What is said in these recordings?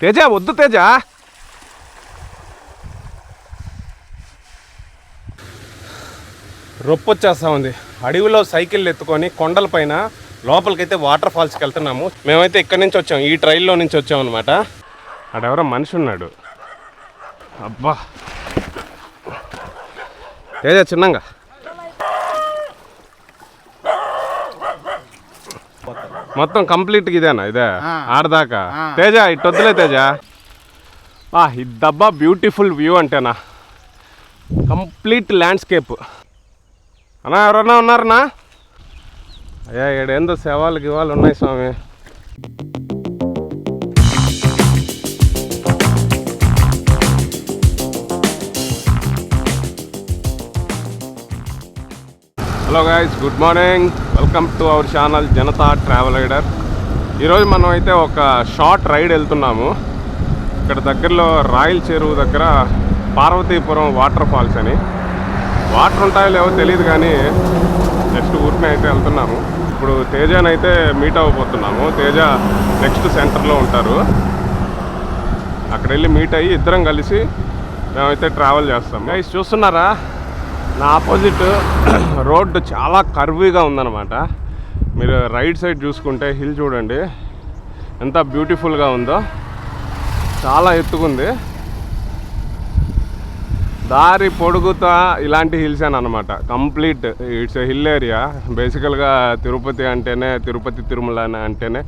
తేజ వద్దు తేజ. రొప్పొచ్చేస్తా ఉంది అడవిలో సైకిల్ ఎత్తుకొని కొండలపైన లోపలికైతే వాటర్ ఫాల్స్కి వెళ్తున్నాము. మేమైతే ఇక్కడి నుంచి వచ్చాము ఈ ట్రైల్లో నుంచి వచ్చాం అనమాట అడెవరో మనిషి ఉన్నాడు అబ్బా. తేజ చిన్నంగా. మొత్తం కంప్లీట్ ఇదేనా ఇదే? ఆడదాకా? తేజ ఇటు వద్దులే తేజ. ఆ ఇద్దబ్బా బ్యూటిఫుల్ వ్యూ అంటేనా? కంప్లీట్ ల్యాండ్స్కేప్ అన్నా ఎవరన్నా ఉన్నారన్నా? అయ్యా ఏడేందో సేవలు గివాలు ఉన్నాయి స్వామి. Hello guys good morning welcome to our channel Janata travel rider ఈరోజు మనం అయితే ఒక షార్ట్ రైడ్ వెళ్తున్నాము. ఇక్కడ దగ్గరలో రాయల్ చెరువు దగ్గర పార్వతీపురం వాటర్ ఫాల్స్ అని. వాటర్ ఉంటాయో లేవో తెలియదు కానీ నెక్స్ట్ ఊరిని అయితే వెళ్తున్నాము. ఇప్పుడు తేజని అయితే మీట్ అవ్వబోతున్నాము. తేజ నెక్స్ట్ సెంటర్లో ఉంటారు. అక్కడ వెళ్ళి మీట్ అయ్యి ఇద్దరం కలిసి మేమైతే ట్రావెల్ చేస్తాం గైస్ చూస్తున్నారా? నా ఆపోజిట్ రోడ్డు చాలా కర్వీగా ఉందన్నమాట. మీరు రైట్ సైడ్ చూసుకుంటే హిల్ చూడండి. ఎంత బ్యూటిఫుల్గా ఉందో. చాలా ఎత్తుకుంది. దారి పొడుగుతా ఇలాంటి హిల్స్ అని అనమాట కంప్లీట్ ఇట్స్ హిల్ ఏరియా. బేసికల్గా తిరుపతి అంటేనే తిరుపతి తిరుమల అని అంటేనే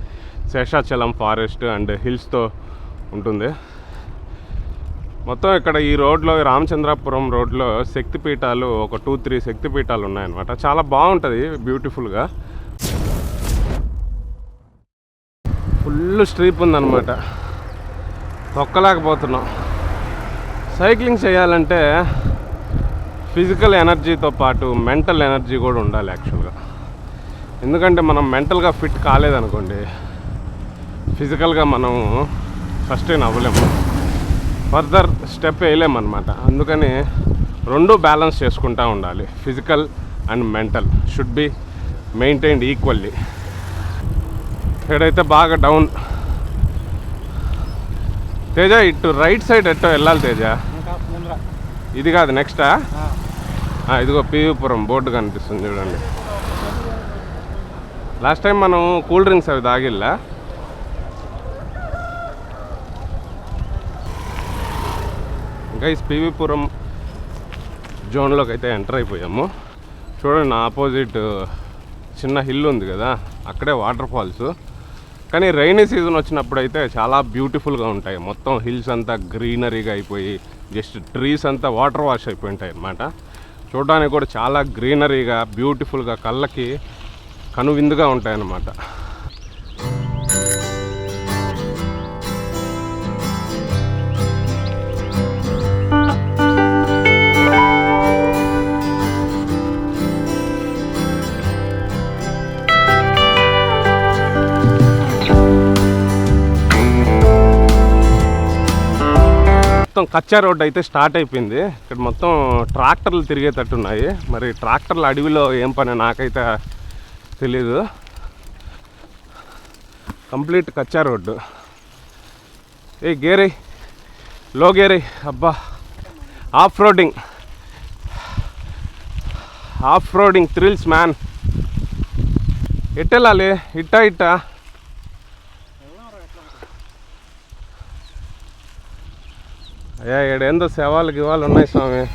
శేషాచలం ఫారెస్ట్ అండ్ హిల్స్తో ఉంటుంది. మొత్తం ఇక్కడ ఈ రోడ్లో రామచంద్రాపురం రోడ్లో శక్తిపీఠాలు ఒక టూ త్రీ శక్తిపీఠాలు ఉన్నాయన్నమాట. చాలా బాగుంటుంది బ్యూటిఫుల్గా. ఫుల్ స్ట్రీప్ ఉందన్నమాట. తొక్కలేకపోతున్నాం. సైక్లింగ్ చేయాలంటే ఫిజికల్ ఎనర్జీతో పాటు మెంటల్ ఎనర్జీ కూడా ఉండాలి యాక్చువల్గా. ఎందుకంటే మనం మెంటల్గా ఫిట్ కాలేదనుకోండి ఫిజికల్గా మనం సస్టైన్ అవ్వలేము ఫర్దర్ స్టెప్ వేయలేమన్నమాట. అందుకని రెండు బ్యాలెన్స్ చేసుకుంటూ ఉండాలి. Physical and mental should be maintained equally. ఇక్కడైతే బాగా డౌన్. తేజ ఇటు రైట్ సైడ్ ఎట్టో వెళ్ళాలి తేజ? ఇది కాదు నెక్స్టా? ఇదిగో పీవీపురం బోర్డు కనిపిస్తుంది చూడండి. లాస్ట్ టైం మనం కూల్ డ్రింక్స్ అవి తాగిల్లా? గైస్ పీవీపురం జోన్లోకి అయితే ఎంటర్ అయిపోయాము. చూడండి నా ఆపోజిట్ చిన్న హిల్ ఉంది కదా అక్కడే వాటర్ ఫాల్స్. కానీ రైనీ సీజన్ వచ్చినప్పుడు అయితే చాలా బ్యూటిఫుల్గా ఉంటాయి. మొత్తం హిల్స్ అంతా గ్రీనరీగా అయిపోయి జస్ట్ ట్రీస్ అంతా వాటర్ వాష్ అయిపోయి ఉంటాయి అన్నమాట. చూడడానికి కూడా చాలా గ్రీనరీగా బ్యూటిఫుల్గా కళ్ళకి కనువిందుగా ఉంటాయన్నమాట. మొత్తం కచ్చా రోడ్ అయితే స్టార్ట్ అయిపోయింది. ఇక్కడ మొత్తం ట్రాక్టర్లు తిరిగేటట్టున్నాయి మరి ట్రాక్టర్లు అడవిలో ఏం పని నాకైతే తెలీదు. కంప్లీట్ కచ్చా రోడ్డు. ఏ గేరే లో గేరే అబ్బా. Off roading. Off roading thrills man. ఎట్టెళ్ళాలి? ఇట్టా ఇట్టా? అయ్యా ఏడేందో సేవలు గివాలు ఉన్నాయి స్వామి.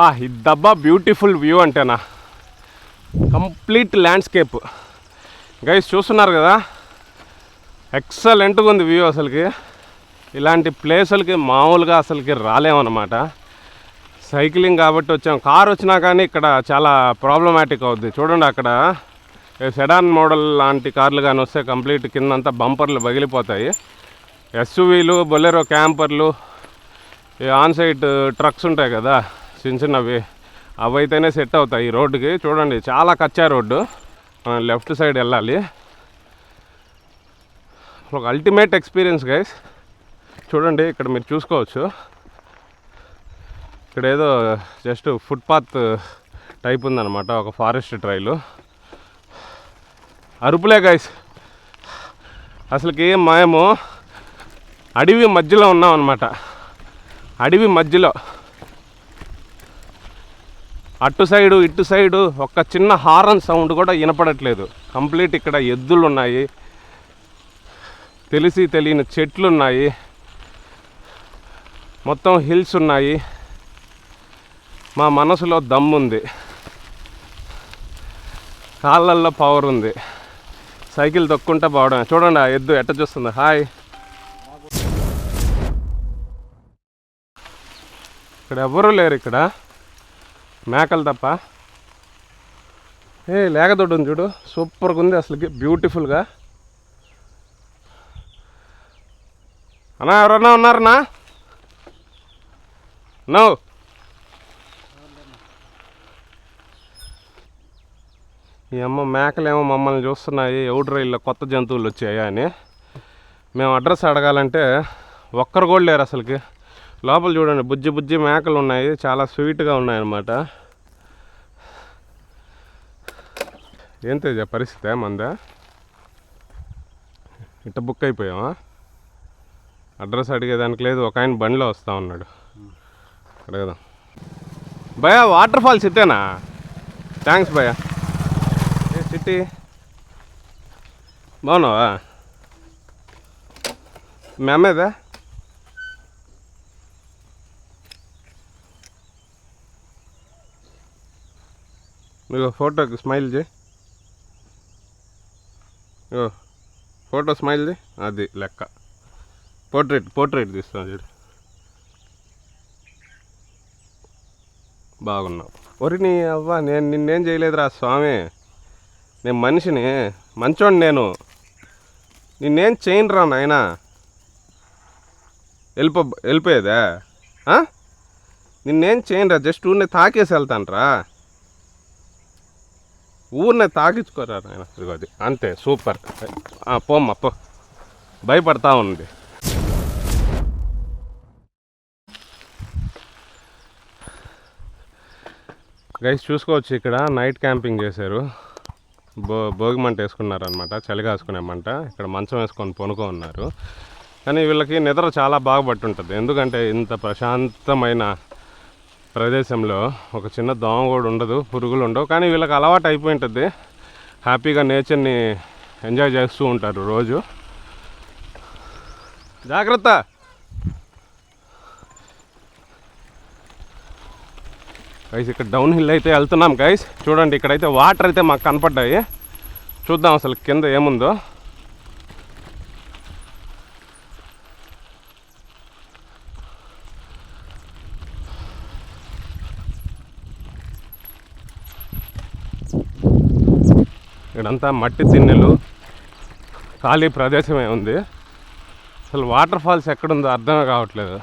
ఆ ఇద్దబ్బా బ్యూటిఫుల్ వ్యూ అంటేనా? కంప్లీట్ ల్యాండ్స్కేప్ గైస్ చూస్తున్నారు కదా? ఎక్సలెంట్గా ఉంది వ్యూ అసలుకి. ఇలాంటి ప్లేసులకి మామూలుగా అసలుకి రాలేమన్నమాట. సైక్లింగ్ కాబట్టి వచ్చాం. కార్ వచ్చినా కానీ ఇక్కడ చాలా ప్రాబ్లమాటిక్ అవుద్ది. చూడండి అక్కడ. సెడాన్ మోడల్ లాంటి కార్లు కానీ వస్తే కంప్లీట్ కిందంతా బంపర్లు పగిలిపోతాయి. ఎస్యూవీలు బొలెరో క్యాంపర్లు ఈ ఆన్ సైట్ ట్రక్స్ ఉంటాయి కదా చిన్న చిన్నవి. అవి అయితేనే సెట్ అవుతాయి ఈ రోడ్డుకి. చూడండి చాలా కచ్చా రోడ్డు. మనం లెఫ్ట్ సైడ్ వెళ్ళాలి. ఒక అల్టిమేట్ ఎక్స్పీరియన్స్ గైస్ చూడండి ఇక్కడ మీరు చూసుకోవచ్చు. ఇక్కడ ఏదో జస్ట్ ఫుట్పాత్ టైప్ ఉందన్నమాట ఒక ఫారెస్ట్ ట్రైలు అరుపులే గాయస్ అసలుకి మేము అడవి మధ్యలో ఉన్నాం అనమాట అడవి మధ్యలో. అటు సైడు ఇటు సైడు ఒక చిన్న హారన్ సౌండ్ కూడా వినపడట్లేదు. కంప్లీట్ ఇక్కడ ఎద్దులు ఉన్నాయి తెలిసి తెలియని చెట్లు ఉన్నాయి మొత్తం హిల్స్ ఉన్నాయి. మా మనసులో దమ్ముంది. కాళ్ళల్లో పవర్ ఉంది. సైకిల్ తొక్కుంటా పోవడం చూడండి ఆ ఎద్దు ఎట్ట చూస్తుంది. హాయ్. ఇక్కడ ఎవరు లేరు ఇక్కడ. మేకలు తప్ప. ఏ లేగదొడ్డు ఉంది చూడు. సూపర్గా ఉంది అసలుకి. బ్యూటిఫుల్గా. అన్నా ఎవరన్నా ఉన్నారన్నా? నో. ఈ అమ్మ మేకలేమో మమ్మల్ని చూస్తున్నాయి ఎవడు రైల్లో కొత్త జంతువులు వచ్చాయా అని. మేము అడ్రస్ అడగాలంటే ఒక్కరు కూడా లేరు అసలుకి. లోపల చూడండి బుజ్జి బుజ్జి మేకలు ఉన్నాయి చాలా స్వీట్గా ఉన్నాయి అన్నమాట ఏం తేజ పరిస్థితి మందా? ఇట్ట బుక్ అయిపోయావా? అడ్రస్ అడిగేదానికి లేదు ఒక ఆయన బండిలో వస్తూ ఉన్నాడు. అడగదాం. భయా వాటర్ ఫాల్స్ ఇట్టేనా థ్యాంక్స్ భయ్యా. చిట్టి బాగున్నావా? మీ అమ్మేదా నువ్వు ఫోటోకి స్మైల్ చేయి. ఇగో ఫోటో స్మైల్ చేయి. అది లెక్క. పోర్ట్రేట్ పోర్ట్రేట్ తీస్తాను చూడు. బాగున్నావు. ఒరి నీ అవ్వ నేను నిన్నేం చేయలేదురా స్వామి. నేను మనిషిని మంచోండి నేను. నిన్నేం చేయనురా నాయన? వెళ్ళిపో వెళ్ళిపోయేదా? నిన్నేం చేయనురా జస్ట్ ఊరిని తాకేసి వెళ్తానురా. ఊరిని తాకించుకోరా నాయన. ఇదిగో అది అంతే సూపర్. ఆ, పోమ్మా పో. భయపడతా ఉంది. గైస్ చూసుకోవచ్చు ఇక్కడ నైట్ క్యాంపింగ్ చేశారు. బో భోగి మంట వేసుకున్నారు అనమాట చలి కాసుకునే మంట. ఇక్కడ మంచం వేసుకొని పనుకో ఉన్నారు. కానీ వీళ్ళకి నిద్ర చాలా బాగా పట్టుంటుంది. ఎందుకంటే ఇంత ప్రశాంతమైన ప్రదేశంలో ఒక చిన్న దోమ కూడా ఉండదు పురుగులు ఉండవు. కానీ వీళ్ళకి అలవాటు అయిపోయి ఉంటుంది హ్యాపీగా నేచర్ని ఎంజాయ్ చేస్తూ ఉంటారు రోజు. జాగ్రత్త! గైస్ ఇక్కడ డౌన్ హిల్ అయితే వెళ్తున్నాం గైస్ చూడండి ఇక్కడైతే వాటర్ అయితే మాకు కనపడ్డాయి. చూద్దాం అసలు కింద ఏముందో. ఇక్కడంతా మట్టి తిన్నెలు ఖాళీ ప్రదేశమే ఉంది. అసలు వాటర్ ఫాల్స్ ఎక్కడుందో అర్థమే కావట్లేదు.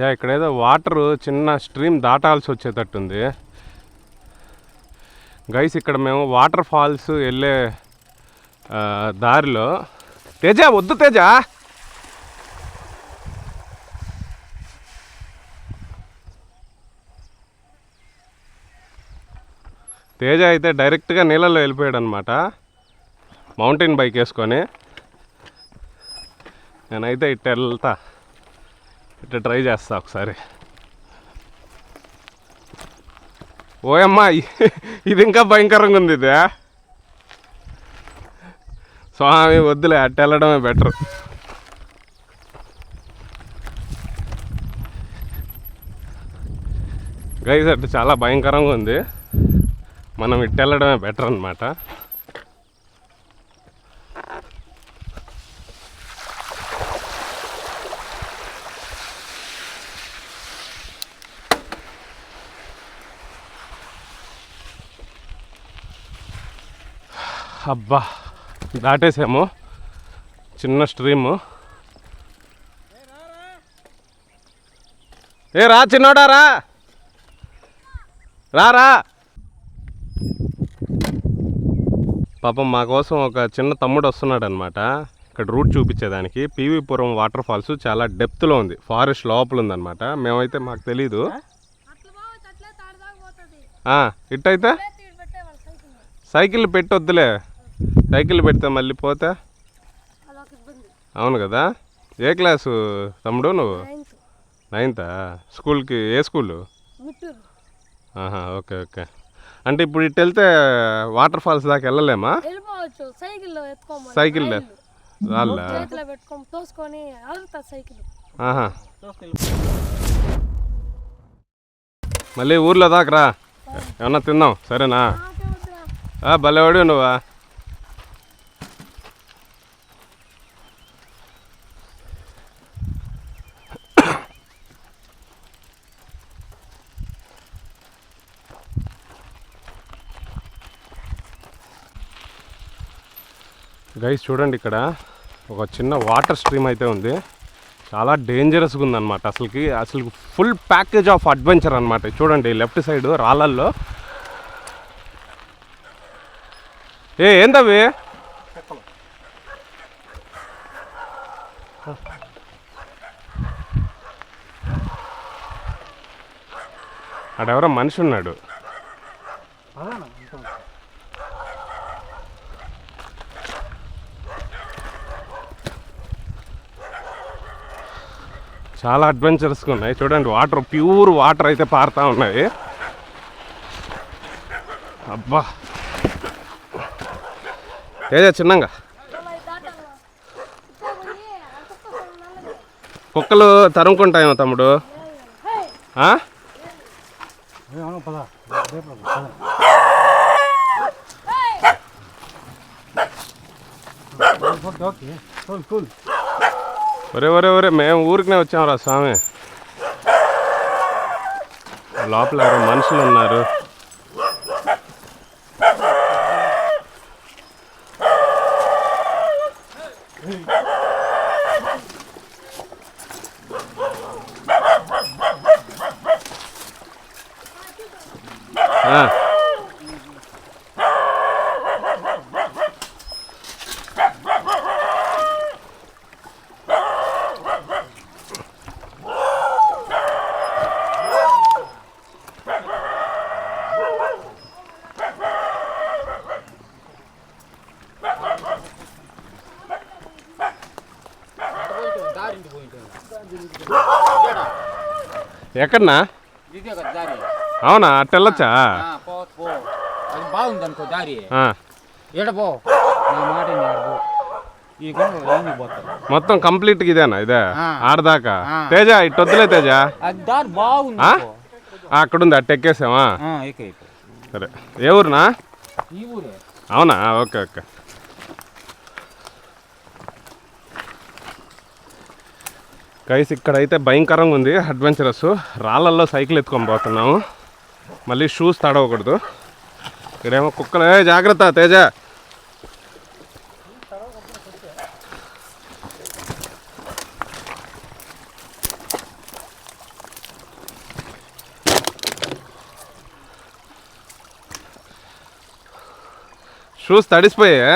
యా ఇక్కడేదో వాటర్ చిన్న స్ట్రీమ్ దాటాల్సి వచ్చేటట్టుంది. గైస్ ఇక్కడ మేము వాటర్ ఫాల్స్ వెళ్ళే దారిలో. తేజ వద్దు తేజ! తేజ అయితే డైరెక్ట్గా నీళ్ళలో వెళ్ళిపోయాడు అనమాట మౌంటైన్ బైక్ వేసుకొని. నేనైతే ఇట్ట వెళ్తా ఇట్లా ట్రై చేస్తా ఒకసారి. ఓయమ్మా ఇది ఇంకా భయంకరంగా ఉంది ఇది స్వామి వద్దులే అట్ట వెళ్ళడమే బెటర్ గైజ్ అట్టు చాలా భయంకరంగా ఉంది. మనం ఇట్టెళ్ళడమే బెటర్ అనమాట అబ్బా దాటేసాము. చిన్న స్ట్రీము. ఏ రా చిన్నోడా రా. రా రా. పాపం మా కోసం ఒక చిన్న తమ్ముడు వస్తున్నాడు అనమాట ఇక్కడ రూట్ చూపించేదానికి. పీవీపురం వాటర్ ఫాల్స్ చాలా డెప్త్లో ఉంది. ఫారెస్ట్ లోపల ఉందన్నమాట. మేమైతే మాకు తెలీదు. ఇట్టయితే? సైకిల్. పెట్టి వద్దులే సైకిల్ పెడితే మళ్ళీ పోతే? అవును కదా? ఏ క్లాసు తమ్ముడు నువ్వు? నైన్త్ స్కూల్కి ఏ స్కూలు? ఆహా ఓకే ఓకే. అంటే ఇప్పుడు ఇటు వెళ్తే వాటర్ ఫాల్స్ దాకా వెళ్ళలేమా? Cycle cycle. ఆహా. మళ్ళీ ఊర్లో దాకరా ఏమన్నా తిందాం సరేనా? భలేవాడు నువ్వా? గైస్ చూడండి ఇక్కడ ఒక చిన్న వాటర్ స్ట్రీమ్ అయితే ఉంది. చాలా డేంజరస్గా ఉందన్నమాట. అసలుకి అసలు ఫుల్ ప్యాకేజ్ ఆఫ్ అడ్వెంచర్ అనమాట చూడండి లెఫ్ట్ సైడ్ రాళ్ళల్లో. ఏ ఏందవి? అడెవరో మనిషి ఉన్నాడు. చాలా అడ్వెంచరస్గా ఉన్నాయి చూడండి వాటర్ ప్యూర్ వాటర్ అయితే పారుతూ ఉన్నాయి అబ్బా ఏదో చిన్నంగా కుక్కలు తరుముకుంటాయేమో తమ్ముడు కూల్ ఒరే ఒరే ఒరే మేము ఊరికినే వచ్చాం రా స్వామి. లోపల ఎవరో మనుషులు ఉన్నారు ఆ. ఎక్కడనా ఇదే కదా దారి. అవునా? అట్టెళ్ళొచ్చా ఆ, పో పో. అది బాగుంది అనుకో దారి. ఆ. ఈడ పో. నా మాట విని ఈడ పో ఈ కొండ ఏంది పోతారు మొత్తం కంప్లీట్గా ఇదేనా ఇదే? ఆ. ఆడదాకా? ఆ. తేజ ఇటు వద్దులే తేజ. అది దారి బాగుంది ఆ? అనుకో. ఆ, అక్కడుంది అట్టు ఎక్కేసామా ఆ, ఎక్కే ఎక్కే. సరే. ఏ ఊరునా? ఈ ఊరే. అవునా? Okay okay. గైస్ ఇక్కడైతే భయంకరంగా ఉంది అడ్వెంచరస్ రాళ్ళల్లో సైకిల్ ఎత్తుకొని పోతున్నాము. మళ్ళీ షూస్ తడవకూడదు. ఇక్కడేమో కుక్కలే. జాగ్రత్త తేజ. షూస్ తడిసిపోయా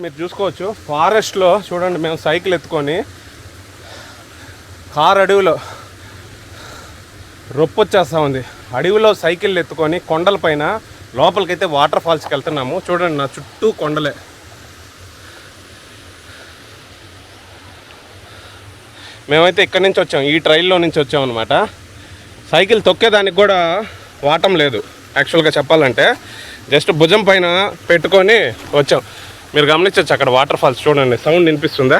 మీరు చూసుకోవచ్చు. ఫారెస్ట్లో చూడండి మేము సైకిల్ ఎత్తుకొని కార్ అడవిలో రొప్పొచ్చేస్తా ఉంది. అడవిలో సైకిల్ ఎత్తుకొని కొండలపైన లోపలికైతే వాటర్ ఫాల్స్కి వెళ్తున్నాము. చూడండి నా చుట్టూ కొండలే. మేమైతే ఇక్కడి నుంచి వచ్చాం ఈ ట్రైల్లో నుంచి వచ్చాం అనమాట సైకిల్ తొక్కేదానికి కూడా వాటం లేదు యాక్చువల్గా చెప్పాలంటే. జస్ట్ భుజం పైన పెట్టుకొని వచ్చాం. మీరు గమనించవచ్చు అక్కడ వాటర్ ఫాల్స్ చూడండి సౌండ్ వినిపిస్తుందా?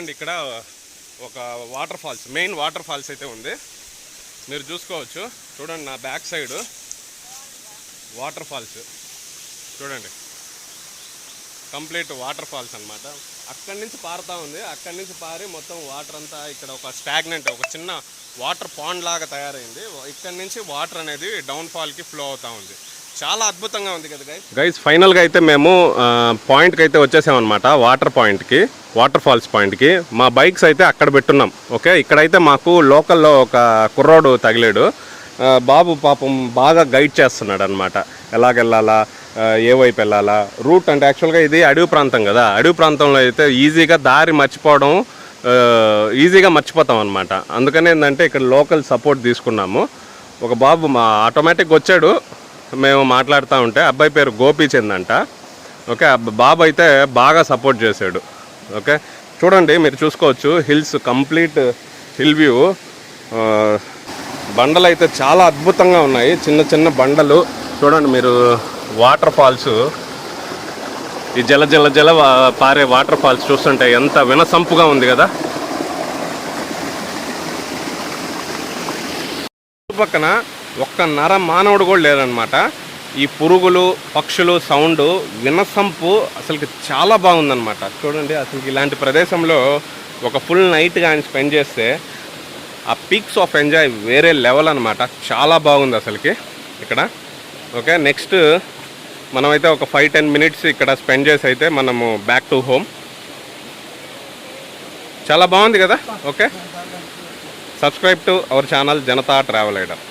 చూడండి ఇక్కడ ఒక water falls main water falls అయితే ఉంది. మీరు చూసుకోవచ్చు. చూడండి నా బ్యాక్ సైడ్ వాటర్ ఫాల్స్ చూడండి. కంప్లీట్ వాటర్ ఫాల్స్ అన్నమాట. అక్కడి నుంచి పారుతూ ఉంది. అక్కడి నుంచి పారి మొత్తం వాటర్ అంతా ఇక్కడ ఒక స్టాగ్నెంట్ ఒక చిన్న వాటర్ పాండ్ లాగా తయారైంది. ఇక్కడ నుంచి వాటర్ అనేది డౌన్ఫాల్కి ఫ్లో అవుతా ఉంది. చాలా అద్భుతంగా ఉంది కదా గైస్ గైస్ ఫైనల్గా అయితే మేము పాయింట్కి అయితే వచ్చేసామన్నమాట వాటర్ పాయింట్కి వాటర్ ఫాల్స్ పాయింట్కి మా బైక్స్ అయితే అక్కడ పెట్టున్నాం ఓకే ఇక్కడైతే మాకు లోకల్లో ఒక కుర్రోడు తగిలాడు. బాబు పాపం బాగా గైడ్ చేస్తున్నాడు అనమాట ఎలాగెళ్ళాలా ఏ వైపు వెళ్ళాలా? రూట్ అంటే యాక్చువల్గా ఇది అడవి ప్రాంతం కదా. అడవి ప్రాంతంలో అయితే ఈజీగా దారి మర్చిపోవడం ఈజీగా మర్చిపోతాం అనమాట అందుకని ఏంటంటే ఇక్కడ లోకల్ సపోర్ట్ తీసుకున్నాము. ఒక బాబు మా ఆటోమేటిక్గా వచ్చాడు. మేము మాట్లాడుతూ ఉంటే అబ్బాయి పేరు గోపీచంద్ అంట ఓకే బాబు అయితే బాగా సపోర్ట్ చేశాడు. ఓకే చూడండి మీరు చూసుకోవచ్చు హిల్స్ కంప్లీట్ హిల్ వ్యూ. బండలు అయితే చాలా అద్భుతంగా ఉన్నాయి. చిన్న చిన్న బండలు. చూడండి మీరు వాటర్ ఫాల్స్. ఈ జల జల జల పారే వాటర్ ఫాల్స్ చూస్తుంటే ఎంత వినసంపుగా ఉంది కదా. పక్కన ఒక్క నర మానవుడు కూడా లేదనమాట ఈ పురుగులు పక్షులు సౌండ్ వినసంపు అసలుకి చాలా బాగుందన్నమాట. చూడండి అసలు ఇలాంటి ప్రదేశంలో ఒక ఫుల్ నైట్ కానీ స్పెండ్ చేస్తే ఆ పీక్స్ ఆఫ్ ఎంజాయ్ వేరే లెవెల్ అనమాట చాలా బాగుంది అసలుకి ఇక్కడ. ఓకే నెక్స్ట్ మనమైతే ఒక ఫైవ్ టెన్ మినిట్స్ ఇక్కడ స్పెండ్ చేసి అయితే మనము బ్యాక్ టు హోమ్. చాలా బాగుంది కదా? Okay. Subscribe to our channel Janata travel rider